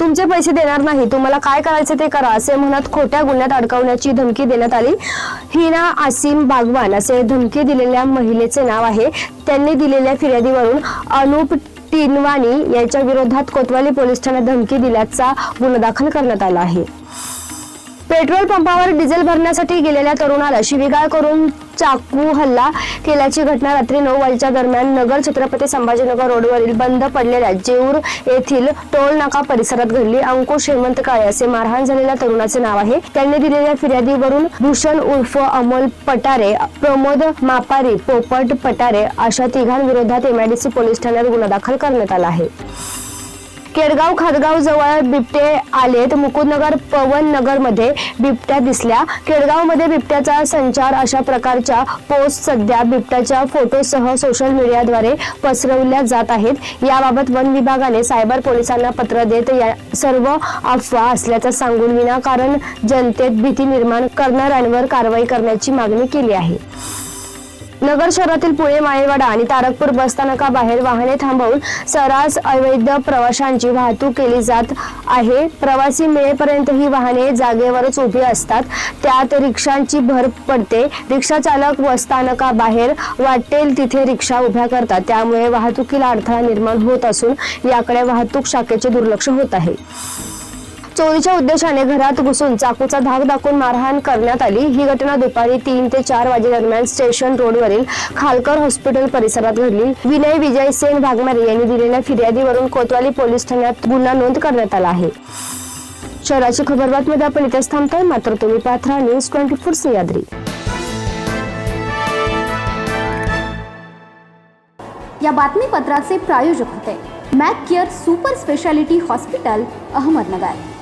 तुमचे पैसे देणार नाही तुम्हाला काय करायचे ते करा असे म्हणत खोट्या गुन्ह्यात अडकवण्याची धमकी देण्यात आली. हिना आसिम बागवान असे धमकी दिलेल्या महिलेचे नाव आहे. त्यांनी दिलेल्या फिर्यादीवरून अनुप टिनवाणी यांच्या विरोधात कोतवाली पोलीस ठाण्यात धमकी दिल्याचा गुन्हा दाखल करण्यात आला आहे. पेट्रोल पंपावर डिझेल भरण्यासाठी गेलेल्या तरुणाला शिवीगाळ करून चाकू हल्ला केल्याची घटना रात्री नऊ वाजेच्या दरम्यान नगर छत्रपती संभाजीनगर रोडवरील बंद पडलेल्या जेऊर येथील टोल नाका परिसरात घडली. अंकुश हेमंत काळे असे मारहाण झालेल्या तरुणाचे नाव आहे. त्यांनी दिलेल्या फिर्यादीवरून भूषण उर्फ अमोल पटारे प्रमोद मापारी पोपट पटारे अशा तिघांविरोधात एमआयडीसी पोलीस ठाण्यात गुन्हा दाखल करण्यात आला आहे. केडगाव खादगाव जवळ बिबटे आलेत. मुकुंदनगर पवन नगरमध्ये बिबट्या दिसल्या. केडगावमध्ये बिबट्याचा संचार अशा प्रकारच्या पोस्ट सध्या बिबट्याच्या फोटोसह सोशल मीडियाद्वारे पसरवल्या जात आहेत. याबाबत वन विभागाने सायबर पोलिसांना पत्र देत या सर्व अफवा असल्याचं सांगून विनाकारण जनतेत भीती निर्माण करणाऱ्यांवर कारवाई करण्याची मागणी केली आहे. नगर शहरातील पुणे माळेवाडा आणि तारकपूर बसस्थानकाबाहेर वाहने थांबवून सरास अवैध प्रवाशांची वाहतूक केली जात आहे. प्रवासी मिळेपर्यंत ही वाहने जागेवरच उभी असतात. त्यात रिक्षांची भर पडते. रिक्षा चालक बसस्थानकाबाहेर वाटेल तिथे रिक्षा उभ्या करतात. त्यामुळे वाहतुकीला अडथळा निर्माण होत असून याकडे वाहतूक शाखेचे दुर्लक्ष होत आहे. चोरीच्या उद्देशाने घरात घुसून चाकूचा धाक दाखवून मारहाण करण्यात आली. ही घटना दुपारी तीन ते चार वाजेदरम्यान स्टेशन रोडवरील खालकर हॉस्पिटल परिसरात घडली. विनय विजय सेन भागमारे यांनी दिलेल्या फिर्यादीवरून कोतवाली पोलीस ठाण्यात गुन्हा नोंद करण्यात आला आहे. शहराची खबरबातमध्ये आपण इथेच थांबतोय. मात्र तुम्ही पाथरा न्यूज ट्वेंटी फोर सह्याद्री या बातमीपत्राचे प्रायोजक होते. Mac care super speciality hospital Ahmednagar.